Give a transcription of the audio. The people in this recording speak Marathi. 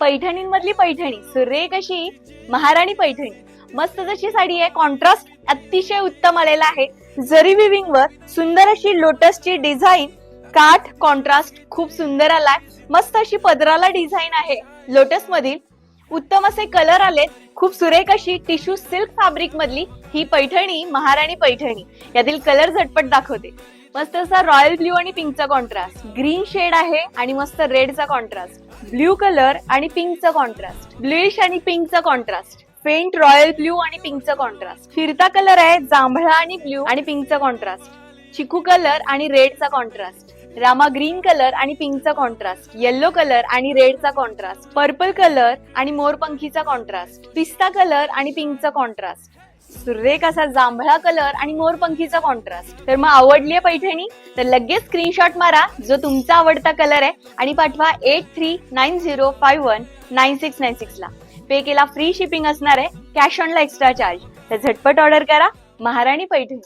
पैठणींमधली पैठणी. सुरेख अशी महाराणी पैठणी. मस्त जशी साडी आहे कॉन्ट्रास्ट अतिशय उत्तम आलेला आहे. जरी विविंग वर सुंदर अशी लोटसची डिझाईन काठ कॉन्ट्रास्ट खूप सुंदर आलाय. मस्त अशी पदराला डिझाईन आहे. लोटस मधील उत्तम असे कलर आलेत. खूप सुरेख अशी टिश्यू सिल्क फॅब्रिक मधली ही पैठणी महाराणी पैठणी. यातील कलर झटपट दाखवते. मस्त असा रॉयल ब्ल्यू आणि पिंकचा कॉन्ट्रास्ट ग्रीन शेड आहे आणि मस्त रेडचा कॉन्ट्रास्ट ब्ल्यू कलर आणि पिंकचा कॉन्ट्रास्ट ब्लूइश आणि पिंकचा कॉन्ट्रास्ट फेंट रॉयल ब्ल्यू आणि पिंकचा कॉन्ट्रास्ट फिरता कलर आहे जांभळा आणि ब्ल्यू आणि पिंकचा कॉन्ट्रास्ट चिकू कलर आणि रेडचा कॉन्ट्रास्ट रामा ग्रीन कलर आणि पिंकचा कॉन्ट्रास्ट येल्लो कलर आणि रेडचा कॉन्ट्रास्ट पर्पल कलर आणि मोरपंखीचा कॉन्ट्रास्ट पिस्ता कलर आणि पिंकचा कॉन्ट्रास्ट सुरेख असा जांभळा कलर आणि मोरपंखीचा कॉन्ट्रास्ट तर मग आवडली आहे पैठणी? तर लगेच स्क्रीनशॉट मारा. जो तुमचा आवडता कलर आहे आणि पाठवा eight three nine zero five one nine six nine सिक्सला pay केला फ्री शिपिंग असणार आहे कॅश ऑनला एक्स्ट्रा चार्ज तर झटपट ऑर्डर करा. महाराणी पैठणी.